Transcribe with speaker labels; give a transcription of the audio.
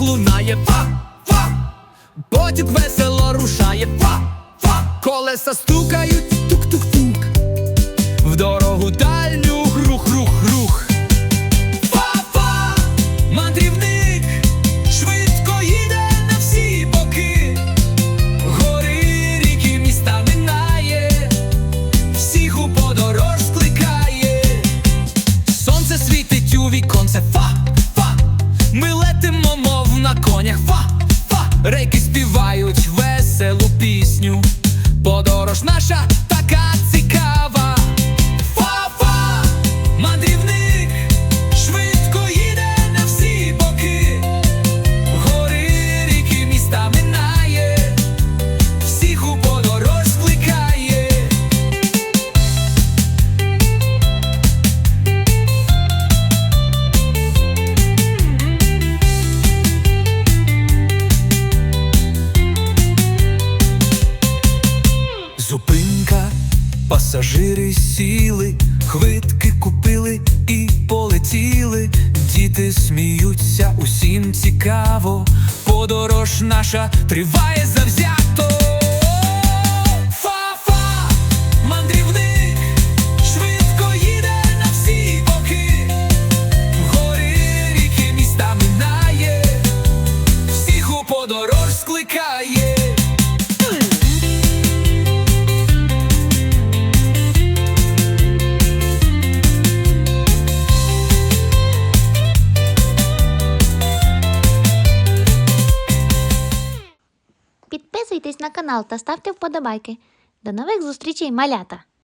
Speaker 1: дзвінок лунає, фа, фа, потік весело рушає, фа, фа, колеса стукають, на конях, фа, фа, рейки співають веселу пісню. Подорож наша Зупинка, пасажири сіли, хвитки купили і полетіли. Діти сміються, усім цікаво. Подорож наша триває завзято. Фа-фа, мандрівник, швидко їде на всі боки. Гори, ріки, міста минає, всіх у подорож скликає.
Speaker 2: Підписуйтесь на канал та ставте вподобайки. До нових зустрічей, малята!